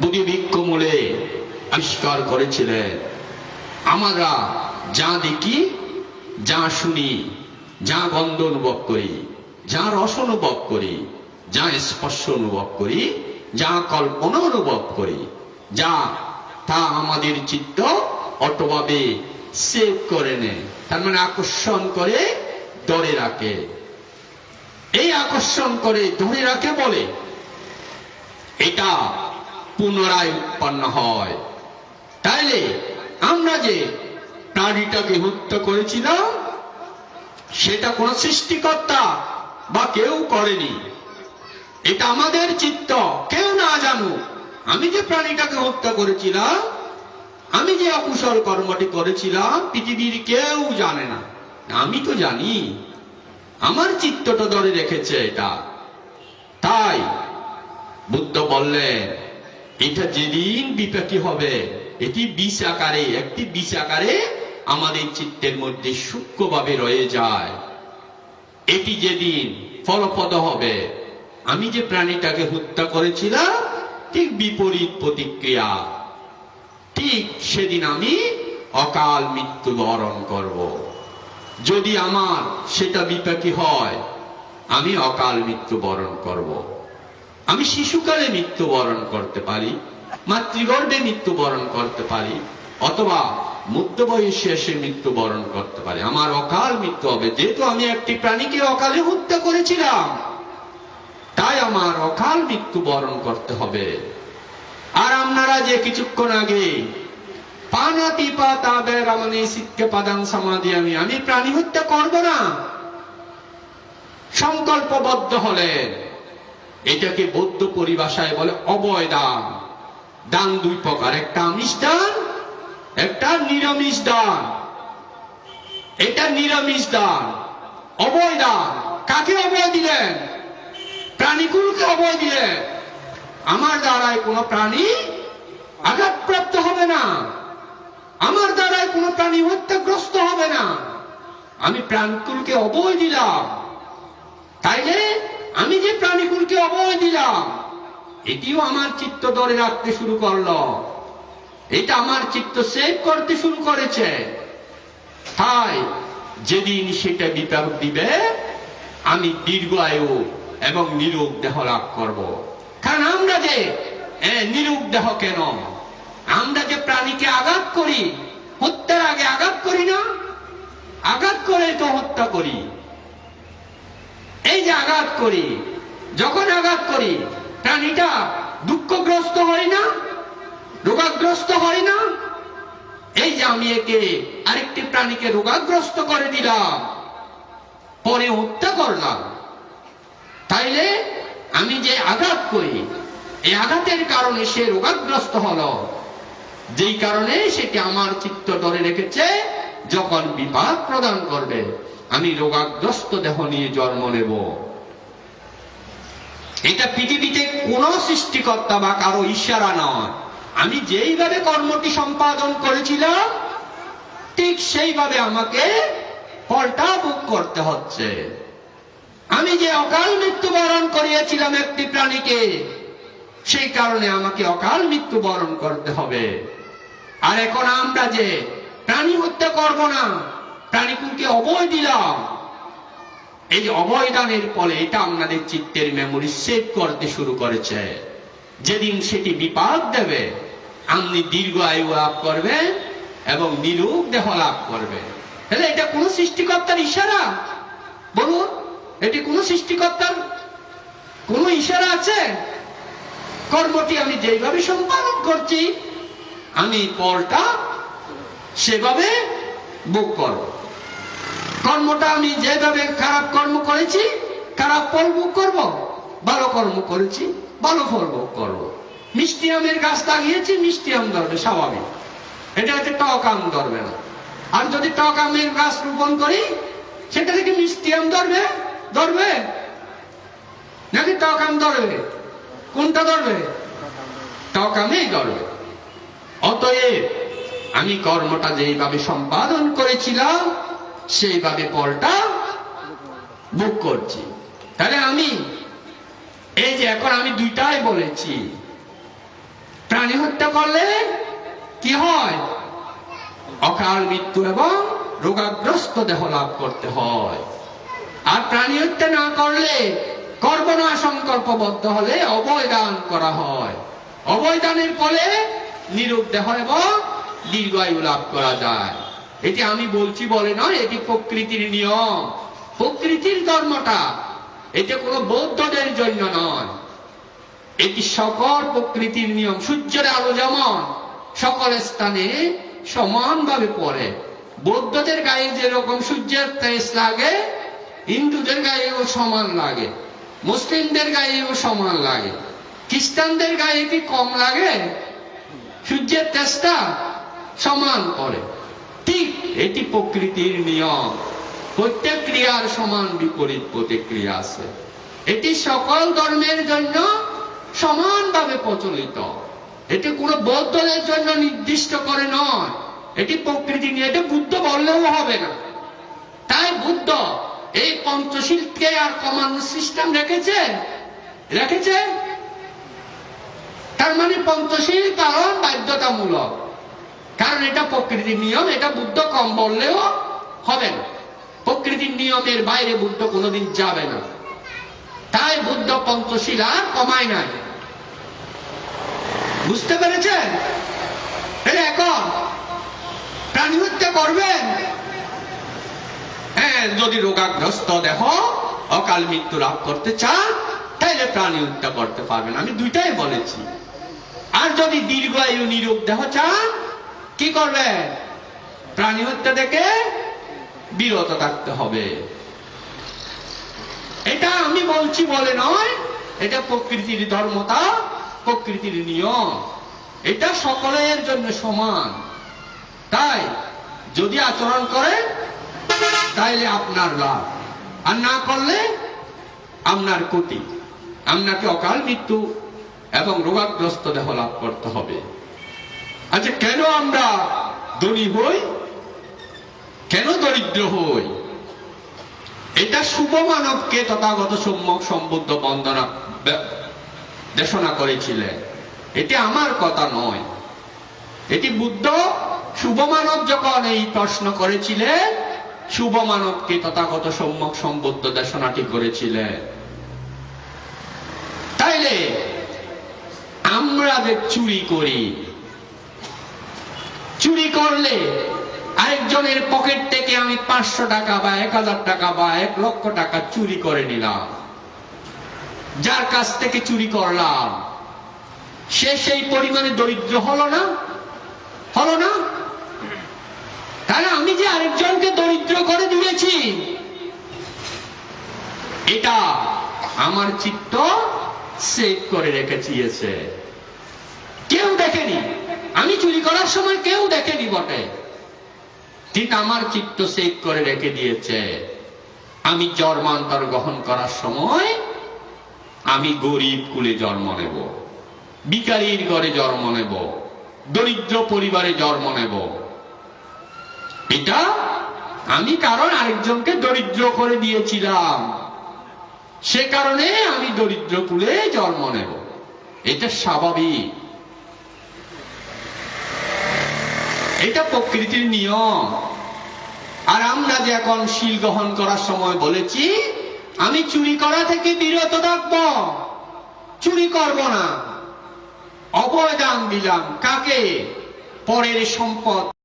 বুদ্ধি ভিক্ষমূলে আবিষ্কার করেছিলেন। আমরা যা দেখি, যা শুনি, যা গন্ধ অনুভব করি, যা রস অনুভব করি, যা স্পর্শ অনুভব করি, যা কল্পনা অনুভব করি, যা তা আমাদের চিত্ত অটোভাবে সেভ করে নেয়, তার মানে আকর্ষণ করে ধরে রাখে। এই আকর্ষণ করে ধরে রাখে বলে, এটা পুনরায় উৎপন্ন হয়। তাইলে আমরা যে প্রাণীটাকে হত্যা করেছিলাম, সেটা কোন সৃষ্টিকর্তা বা কেউ করেনি। এটা আমাদের চিত্ত, কেউ না জানুক। আমি যে প্রাণীটাকে হত্যা করেছিলাম, আমি যে অকুশল কর্মটি করেছিলাম, পৃথিবীর কেউ জানে না। আমি তো জানি, আমার চিত্তটা ধরে রেখেছে এটা। তাই বুদ্ধ বললেন এটা যেদিন বিপাকী হবে, এটি বিষ আকারে, একটি বিষ আকারে আমাদের চিত্তের মধ্যে সূক্ষ্মভাবে রয়ে যায়। এটি যেদিন ফলপ্রদ হবে, আমি যে প্রাণীটাকে হত্যা করেছিলাম, ঠিক বিপরীত প্রতিক্রিয়া। ঠিক সেদিন আমি অকাল মৃত্যু বরণ করব। যদি আমার সেটা বিপাকী হয়, আমি অকাল মৃত্যু বরণ করব। আমি শিশুকালে মৃত্যুবরণ করতে পারি, মাতৃগর্ভে মৃত্যুবরণ করতে পারি, অথবা মধ্য বয়সে এসে মৃত্যুবরণ করতে পারি। আমার অকাল মৃত্যু হবে, যেহেতু আমি একটি প্রাণীকে অকালে হত্যা করেছিলাম। তাই আমার অকাল মৃত্যু বরণ করতে হবে। আর আপনারা যে কিছুক্ষণ আগে পানা পানাতি পাতা বেরামানি সিটকে পাদান সমাধি আমি আমি প্রাণী হত্যা করব না। সংকল্পবদ্ধ হলেন। এটাকে বৌদ্ধ পরিভাষায় বলে অবয় দান। দান দুই প্রকার, একটা আমিষ দান, একটা নিরামিষ দান। এটা নিরামিষ দান, অবয় দান। কাকে অবয় দিলেন? প্রাণীকুলকে অবয় দিলেন। আমার দ্বারায় কোনো প্রাণী আঘাতপ্রাপ্ত হবে না। আমার দ্বারায় কোনো প্রাণী হত্যাগ্রস্ত হবে না। আমি প্রাণকুলকে অবয় দিলাম। তাইলে আমি যে প্রাণীকুলকে অবয় দিলাম, এটিও আমার চিত্ত ধরে রাখতে শুরু করল। এটা আমার চিত্ত সেভ করতে শুরু করেছে। তাই যেদিন সেটা বিপাক দিবে, আমি দীর্ঘ আয়ু এবং নিরোগ দেহ লাভ করব। কারণ আমরা যে নিরোগ দেহ কেন? আমরা যে প্রাণীকে আঘাত করি, হত্যার আগে আঘাত করি না? আঘাত করে তো হত্যা করি। আঘাত করি। যখন আঘাত করি, প্রাণীটা দুঃখগ্রস্ত হয় না? রোগাগ্রস্ত হয় না? এই যে আমি একে আরেকটি প্রাণীকে রোগাগ্রস্ত করে দিলাম, পরে হত্যা করলাম। তাইলে আমি যে আঘাত করি, এই আঘাতের কারণে সে রোগাগ্রস্ত হলো। যেই কারণে সেটি আমার চিত্ত ধরে রেখেছে, যখন বিপাক প্রদান করবে, আমি রোগাগ্রস্ত দেহ নিয়ে জন্ম নেব। এটা পৃথিবীতে কোন সৃষ্টিকর্তা বা কারও ইশারা নয়। আমি যেইভাবে কর্মটি সম্পাদন করেছিলাম, ঠিক সেইভাবে আমাকে ফলটা ভোগ করতে হচ্ছে। আমি যে অকাল মৃত্যুবরণ করিয়েছিলাম একটি প্রাণীকে, সেই কারণে আমাকে অকাল মৃত্যুবরণ করতে হবে। আর এখন আমরা যে প্রাণী হত্যা করব না, প্রাণীকুলকে অবয় দিলাম এই অবয়দানের ফলে এটা আপনাদের চিত্তের মেমোরি সেভ করতে শুরু করেছে। যেদিন সেটি বিপাক দেবে, আপনি দীর্ঘ আয়ু লাভ করবেন এবং নিরূপ দেহ লাভ করবেন। তাহলে এটা কোন সৃষ্টিকর্তার ইশারা? বলুন, এটি কোন সৃষ্টিকর্তার কোন ইশারা আছে? কর্মটি আমি যেইভাবে সম্পাদন করছি, আমি ফলটা সেভাবে বুক করব। কর্মটা আমি যেভাবে খারাপ কর্ম করেছি, খারাপ ফল ভোগ করব, ভালো কর্ম করেছি, ভালো ফল ভোগ করব। মিষ্টি আমের গাছ লাগিয়েছি, মিষ্টি আম ধরবে, স্বাভাবিক। এটা হচ্ছে টক আম ধরবে না। আর যদি টক আমের গাছ রোপণ করি, সেটা থেকে মিষ্টি আম ধরবে ধরবে? নাকি টক আম ধরবে? কোনটা ধরবে? টক আমেই ধরবে। অতএব, আমি কর্মটা যেইভাবে সম্পাদন করেছিলাম সেইভাবে ফলটা বুক করছি। তাহলে আমি, এই যে এখন আমি দুইটাই বলেছি, প্রাণী হত্যা করলে কি হয়? অকাল মৃত্যু এবং রোগাগ্রস্ত দেহ লাভ করতে হয়। আর প্রাণী হত্যা না করলে করব না সংকল্পবদ্ধ হলে অবয়দান করা হয়। অবয়দানের ফলে নিরূপ দেহ এবং দীর্ঘায়ু লাভ করা যায়। এটি আমি বলছি বলে নয়, এটি প্রকৃতির নিয়ম। প্রকৃতির ধর্মটা, এটা কোনো বৌদ্ধদের জন্য নয়। এটি সকল প্রকৃতির নিয়ম। সূর্যের আলো যেমন সকল স্থানে সমানভাবে পড়ে। বৌদ্ধদের গায়ে যেরকম সূর্যের তেজ লাগে, হিন্দুদের গায়েও সমান লাগে, মুসলিমদের গায়েও সমান লাগে। খ্রিস্টানদের গায়ে কি কম লাগে? সূর্যের তেজটা সমান করে ঠিক এটি প্রকৃতির নিয়ম। প্রত্যেক ক্রিয়ার সমান বিপরীত প্রতিক্রিয়া আছে। এটি সকল ধর্মের জন্য সমানভাবে প্রচলিত। এটি কোনো বৌদ্ধদের জন্য নির্দিষ্ট করে নয়। এটি প্রকৃতি নিয়ে, এটা বুদ্ধ বললেও হবে না। তাই বুদ্ধ এই পঞ্চশীলকে আর কমানোর সিস্টেম রেখেছে রেখেছে তার মানে পঞ্চশীল কারণ বাধ্যতামূলক। কারণ এটা প্রকৃতির নিয়ম, এটা বুদ্ধ কম বললেও হবে না। প্রকৃতির নিয়মের বাইরে বুদ্ধ কোনোদিন যাবে না। তাই বুদ্ধ পঞ্চশীল কমায় নাই। বুঝতে পেরেছেন? তাহলে এখন প্রাণী হত্যা করবেন? হ্যাঁ যদি রোগাগ্রস্ত দেহ অকাল মৃত্যু লাভ করতে চান, তাহলে প্রাণী হত্যা করতে পারবেন। আমি দুইটাই বলেছি। আর যদি দীর্ঘায়ু নিরোগ দেহ চান কি করবেন প্রাণী হত্যা থেকে বিরত থাকতে হবে। এটা আমি বলছি বলে নয়, এটা প্রকৃতির ধর্মতা, প্রকৃতির নিয়ম। এটা সকলের জন্য সমান। তাই যদি আচরণ করে, তাইলে আপনার লাভ। আর না করলে, আপনার ক্ষতি। আপনাকে অকাল মৃত্যু এবং রোগাগ্রস্ত দেহ লাভ করতে হবে। আচ্ছা কেন আমরা ধনী হই? কেন দরিদ্র হই? এটা শুভ মানবকে তথাগত সম্যক সম্বুদ্ধ বন্দনা দেশনা করেছিলেন। এটি আমার কথা নয়। এটি বুদ্ধ শুভ মানব যখন এই প্রশ্ন করেছিলেন শুভ মানবকে তথাগত সম্যক সম্বুদ্ধ দেশনাটি করেছিলেন। তাইলে আমরা যে চুরি করি করলে আরেকজনের পকেট থেকে আমি পাঁচশো টাকা বা এক হাজার টাকা বা এক লক্ষ টাকা চুরি করে নিলাম। যার কাছ থেকে চুরি করলাম, সে সেই পরিমাণে দরিদ্র হলো না? হলো না? তাহলে আমি যে আরেকজনকে দরিদ্র করে দিয়েছি এটা আমার চিত্ত সেভ করে রেখেছিয়েছে কেউ দেখেনি। আমি চুরি করার সময় কেউ দেখেনি বটে। ঠিক আমার চিত্ত সেভ করে রেখে দিয়েছে। আমি জন্মান্তর গ্রহণ করার সময় আমি গরিব কুলে জন্ম নেব। বিকারীর ঘরে জন্ম নেব। দরিদ্র পরিবারে জন্ম নেব। এটা আমি কারণ আরেকজনকে দরিদ্র করে দিয়েছিলাম। সে কারণে আমি দরিদ্র কুলে জন্ম নেব। এটা স্বাভাবিক। এটা প্রকৃতির নিয়ম। আর আমরা যে এখন শিল গ্রহণ করার সময় বলেছি, আমি চুরি করা থেকে বিরত থাকব। চুরি করব না। অবদান দিলাম। কাকে? পরের সম্পদ।